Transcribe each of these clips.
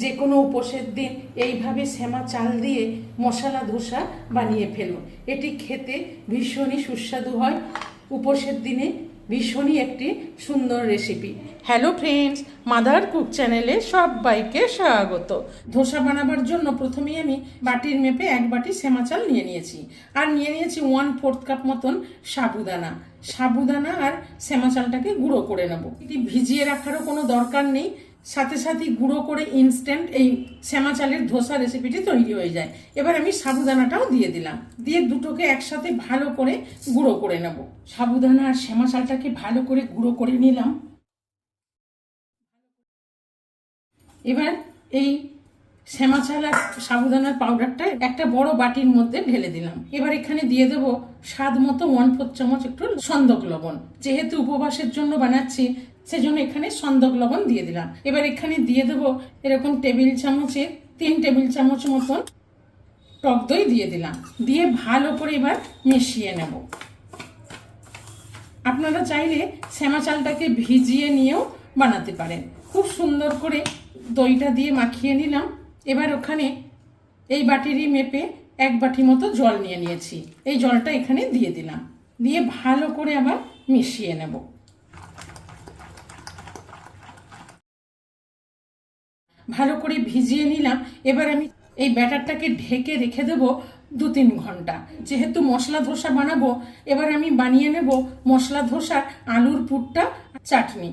যে কোনো উপোসের দিন এইভাবে শ্যামা চাল দিয়ে মশলা ধোসা বানিয়ে ফেলুন এটি খেতে ভীষণই সুস্বাদু হয়। উপোসের দিনে ভীষণই একটি সুন্দর recipe hello friends mother cook চ্যানেলে সবাইকে স্বাগত। ধোসা বানাবার জন্য প্রথমেই আমি বাটির মেপে এক বাটি শ্যামা চাল নিয়ে নিয়েছি। আর নিয়ে নিয়েছি ওয়ান ফোর্থ কাপ মতন সাবুদানা। সাবুদানা আর শ্যামা চালটাকে গুঁড়ো করে নেব। এটি ভিজিয়ে রাখারও কোনো দরকার নেই। সাথে সাথে গুঁড়ো করে ইনস্ট্যান্ট এই শ্যামা চালের ধোসা রেসিপিটি তৈরি হয়ে যায়। এবার আমি সাবুদানাটাও দিয়ে দিলাম। দিয়ে দুটোকে একসাথে ভালো করে গুঁড়ো করে নেব। সাবুদানা আর শ্যামা চালটাকে ভালো করে গুঁড়ো করে নিলাম। এবার এই শ্যামা চাল আর সাবুদানার পাউডারটা একটা বড় বাটির মধ্যে ঢেলে দিলাম। এবার এখানে দিয়ে দেব স্বাদ মতো ওয়ান ফোর চামচ একটু সন্দক লবণ। যেহেতু উপবাসের জন্য বানাচ্ছি, সেজন্য এখানে সন্দক লবণ দিয়ে দিলাম। এবার এখানে দিয়ে দেব এরকম টেবিল চামচে তিন টেবিল চামচ মতন টক দই দিয়ে দিলাম। দিয়ে ভালো করে এবার মিশিয়ে নেব। আপনারা চাইলে শ্যামা চালটাকে ভিজিয়ে নিয়েও বানাতে পারেন। খুব সুন্দর করে দইটা দিয়ে মাখিয়ে নিলাম। এবার ওখানে এই বাটিরই মেপে এক বাটি মতো জল নিয়ে নিয়েছি। এই জলটা এখানে দিয়ে দিলাম। দিয়ে ভালো করে আবার মিশিয়ে নেব। ভালো করে ভিজিয়ে নিলাম। এবার আমি এই ব্যাটারটাকে ঢেকে রেখে দেবো দু তিন ঘণ্টা। যেহেতু মশলা ধোসা বানাবো, এবার আমি বানিয়ে নেব মশলা ধোসার আলুর পুরটা চাটনি।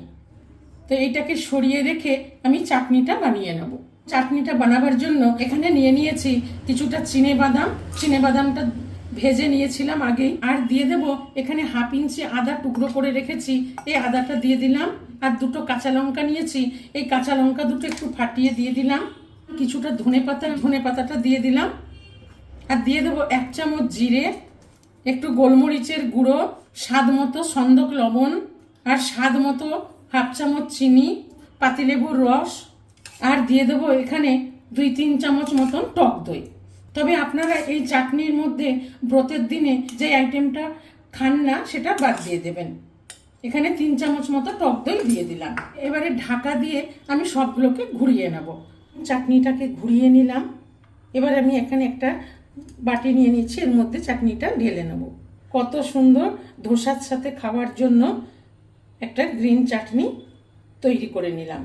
তো এইটাকে সরিয়ে রেখে আমি চাটনিটা বানিয়ে নেব। চাটনিটা বানাবার জন্য এখানে নিয়ে নিয়েছি কিছুটা চিনে বাদাম। চিনে বাদামটা ভেজে নিয়েছিলাম আগেই। আর দিয়ে দেব এখানে হাফ ইঞ্চি আদা টুকরো করে রেখেছি। এই আদাটা দিয়ে দিলাম। আর দুটো কাঁচা লঙ্কা নিয়েছি। এই কাঁচা লঙ্কা দুটো একটু ফাটিয়ে দিয়ে দিলাম। কিছুটা ধনে পাতা, ধনে পাতাটা দিয়ে দিলাম। আর দিয়ে দেবো এক চামচ জিরে, একটু গোলমরিচের গুঁড়ো, স্বাদ মতো সন্দক লবণ, আর স্বাদ মতো হাফ চামচ চিনি, পাতিলেবুর রস আর দিয়ে দেবো এখানে দুই তিন চামচ মতন টক দই। তবে আপনারা এই চাটনির মধ্যে ব্রতের দিনে যে আইটেমটা খান না, সেটা বাদ দিয়ে দেবেন। এখানে তিন চামচ মতো টক দই দিয়ে দিলাম। এবারে ঢাকা দিয়ে আমি সবগুলোকে ঘুরিয়ে নেব। চাটনিটাকে ঘুরিয়ে নিলাম। এবার আমি এখানে একটা বাটি নিয়ে নিচ্ছি এর মধ্যে চাটনিটা ঢেলে নেব। কত সুন্দর ধোসার সাথে খাওয়ার জন্য একটা গ্রিন চাটনি তৈরি করে নিলাম।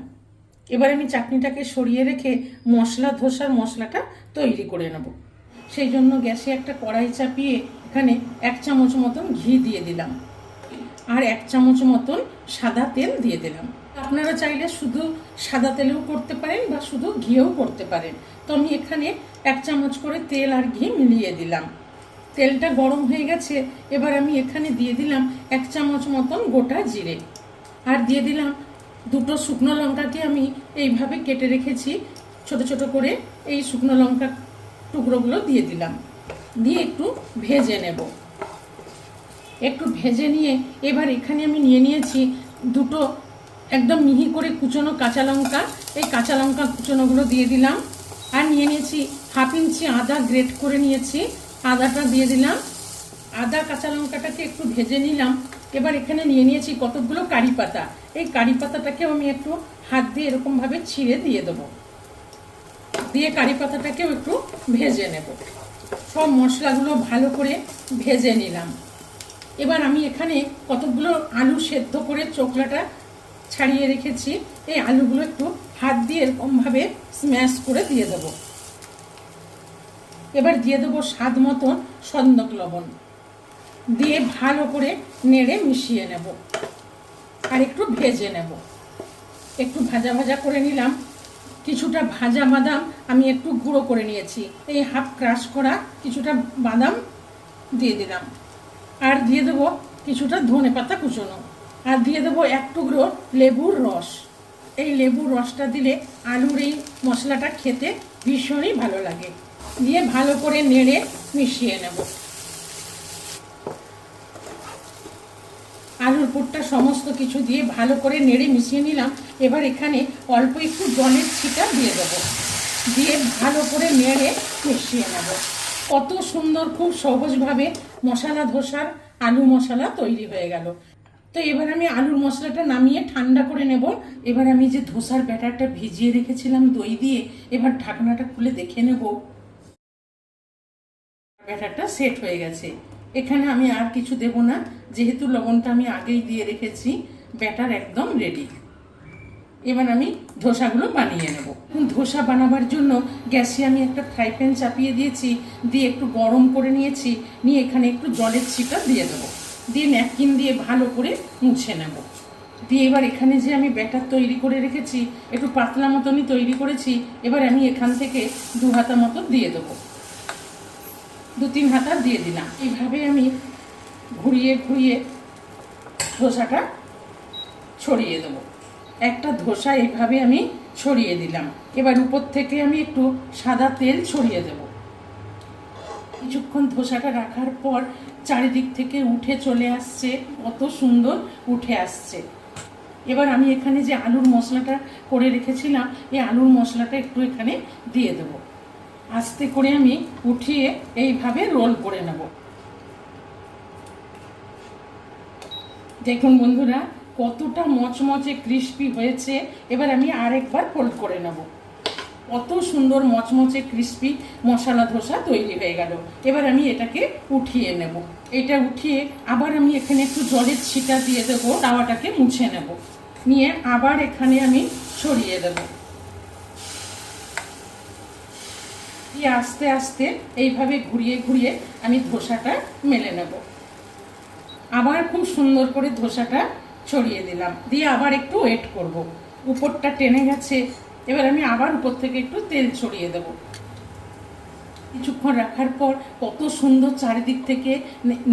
এবার আমি চাটনিটাকে সরিয়ে রেখে মশলা, ধোসার মশলাটা তৈরি করে নেব। সেই জন্য গ্যাসে একটা কড়াই চাপিয়ে এখানে এক চামচ মতন ঘি দিয়ে দিলাম। আর এক চামচ মতন সাদা তেল দিয়ে দিলাম। আপনারা চাইলে শুধু সাদা তেলেও করতে পারেন বা শুধু ঘিও করতে পারেন। তো আমি এখানে এক চামচ করে তেল আর ঘি মিলিয়ে দিলাম। তেলটা গরম হয়ে গেছে, এবার আমি এখানে দিয়ে দিলাম এক চামচ মতন গোটা জিরে। আর দিয়ে দিলাম দুটো শুকনো লঙ্কাকে আমি এইভাবে কেটে রেখেছি, ছোট ছোট করে এই শুকনো লঙ্কা টুকরোগুলো দিয়ে দিলাম। দিয়ে একটু ভেজে নেব। একটু ভেজে নিয়ে এবার এখানে আমি নিয়ে নিয়েছি দুটো একদম মিহি করে কুচনো কাঁচা লঙ্কা। এই কাঁচা লঙ্কা কুচনোগুলো দিয়ে দিলাম। আর নিয়ে নিয়েছি হাফ ইঞ্চি আদা গ্রেট করে নিয়েছি। আদাটা দিয়ে দিলাম। আদা কাঁচা লঙ্কাটাকে একটু ভেজে নিলাম। এবার এখানে নিয়ে নিয়েছি কতগুলো কারি পাতা। এই কারি পাতাটাকেও আমি একটু হাত দিয়ে এরকমভাবে ছিঁড়ে দিয়ে দেবো। দিয়ে কারি পাতাটাকেও একটু ভেজে নেব। সব মশলাগুলো ভালো করে ভেজে নিলাম। এবার আমি এখানে কতগুলো আলু সেদ্ধ করে চোখলাটা ছাড়িয়ে রেখেছি। এই আলুগুলো একটু হাত দিয়ে এরকমভাবে স্ম্যাশ করে দিয়ে দেবো। এবার দিয়ে দেবো স্বাদ মতন সন্দক লবণ। দিয়ে ভালো করে নেড়ে মিশিয়ে নেব। আর একটু ভেজে নেব। একটু ভাজা ভাজা করে নিলাম। কিছুটা ভাজা বাদাম আমি একটু গুঁড়ো করে নিয়েছি। এই হাফ ক্রাশ করা কিছুটা বাদাম দিয়ে দিলাম। আর দিয়ে দেবো কিছুটা ধনে পাতা কুচোনো। আর দিয়ে দেবো এক টুকরো লেবুর রস। এই লেবুর রসটা দিলে আলুর এই মশলাটা খেতে ভীষণই ভালো লাগে। দিয়ে ভালো করে নেড়ে মিশিয়ে নেব আলুর পুরটা সমস্ত কিছু দিয়ে ভালো করে নেড়ে মিশিয়ে নিলাম। এবার এখানে অল্প একটু জলের ছিটা দিয়ে দেবো। দিয়ে ভালো করে নেড়ে মিশিয়ে নেব। কত সুন্দর, খুব সহজভাবে মশলা ধোসার আলু মশলা তৈরি হয়ে গেল। তো এবার আমি আলুর মশলাটা নামিয়ে ঠান্ডা করে নেব। এবার আমি যে ধোসার ব্যাটারটা ভিজিয়ে রেখেছিলাম দই দিয়ে, এবার ঢাকনাটা খুলে দেখে নেব। ব্যাটারটা সেট হয়ে গেছে। এখানে আমি আর কিছু দেব না। যেহেতু লবণটা আমি আগেই দিয়ে রেখেছি, ব্যাটার একদম রেডি এবার আমি ধোসাগুলো বানিয়ে নেব। ধোসা বানাবার জন্য গ্যাসে আমি একটা ফ্রাই প্যান চাপিয়ে দিয়েছি, দিয়ে একটু গরম করে নিয়েছি, নিয়ে এখানে একটু জলের ছিটা দিয়ে দেবো। দিয়ে ন্যাপকিন দিয়ে ভালো করে মুছে নেব। দিয়ে এবার এখানে যে আমি ব্যাটার তৈরি করে রেখেছি, একটু পাতলা মতনই তৈরি করেছি, এবার আমি এখান থেকে দু হাতা মতো দিয়ে দেবো। দু তিন হাতা দিয়ে দিলাম। এইভাবে আমি ঘুরিয়ে ঘুরিয়ে ধোসাটা ছড়িয়ে দেবো। একটা ধোসা এইভাবে আমি ছড়িয়ে দিলাম। এবার উপর থেকে আমি একটু সাদা তেল ছড়িয়ে দেব। কিছুক্ষণ ধোসাটা রাখার পর চারিদিক থেকে উঠে চলে আসছে, কত সুন্দর উঠে আসছে। এবার আমি এখানে যে আলুর মশলাটা করে রেখেছিলাম, এই আলুর মশলাটা একটু এখানে দিয়ে দেব। আস্তে করে আমি উঠিয়ে এইভাবে রোল করে নেব। দেখুন বন্ধুরা, কতটা মচমচে ক্রিস্পি হয়েছে। এবার আমি আরেকবার ফোল্ড করে নেব। কত সুন্দর মচমচে ক্রিস্পি মশলা ধোসা তৈরি হয়ে গেল। এবার আমি এটাকে উঠিয়ে নেব। এটা উঠিয়ে আবার আমি এখানে একটু জলের ছিটা দিয়ে দেবো, তাওয়াটাকে মুছে নেব। নিয়ে আবার এখানে আমি ছড়িয়ে দেব। দিয়ে আস্তে আস্তে এইভাবে ঘুরিয়ে ঘুরিয়ে আমি ধোসাটা মেলে নেব। আবার খুব সুন্দর করে ধোসাটা ছড়িয়ে দিলাম। দিয়ে আবার একটু ওয়েট করব। উপরটা টেনে গেছে। এবার আমি আবার উপর থেকে একটু তেল ছড়িয়ে দেব। কিছুক্ষণ রাখার পর কত সুন্দর চারিদিক থেকে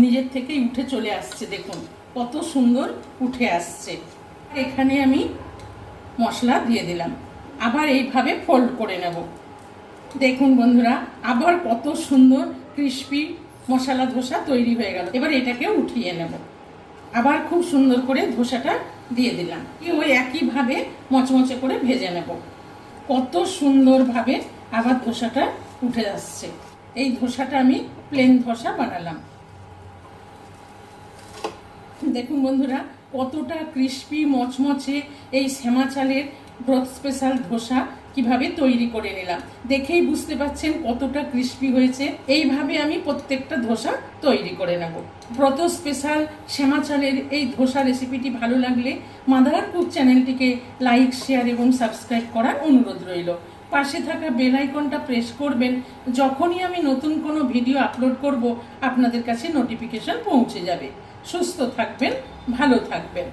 নিজের থেকেই উঠে চলে আসছে, দেখুন। কত সুন্দর উঠে আসছে। এখানে আমি মশলা দিয়ে দিলাম। আবার এইভাবে ফোল্ড করে নেব। দেখুন বন্ধুরা, আবার কত সুন্দর ক্রিস্পি মশলা ধোসা তৈরি হয়ে গেল। এবার এটাকে উঠিয়ে নেব। আবার খুব সুন্দর করে ধোসাটা দিয়ে দিলাম। ওই একইভাবে মচমচে করে ভেজে নেব। কত সুন্দরভাবে আবার ধোসাটা উঠে আসছে। এই ধোসাটা আমি প্লেন ধোসা বানালাম। দেখুন বন্ধুরা, কতটা ক্রিস্পি মচমচে এই শ্যামা চালের ব্রত স্পেশাল ধোসা কীভাবে তৈরি করে নিলাম? দেখেই বুঝতে পাচ্ছেন কতটা ক্রিস্পি হয়েছে। এইভাবে আমি প্রত্যেকটা ধোসা তৈরি করে নেব। ব্রত স্পেশাল শ্যামা চালের এই ধোসা রেসিপিটি ভালো লাগলে মাদার কুক চ্যানেলটিকে লাইক শেয়ার এবং সাবস্ক্রাইব করার অনুরোধ রইল। পাশে থাকা বেল আইকনটা প্রেস করবেন। যখনই আমি নতুন কোনো ভিডিও আপলোড করব, আপনাদের কাছে নোটিফিকেশন পৌঁছে যাবে। সুস্থ থাকবেন, ভালো থাকবেন।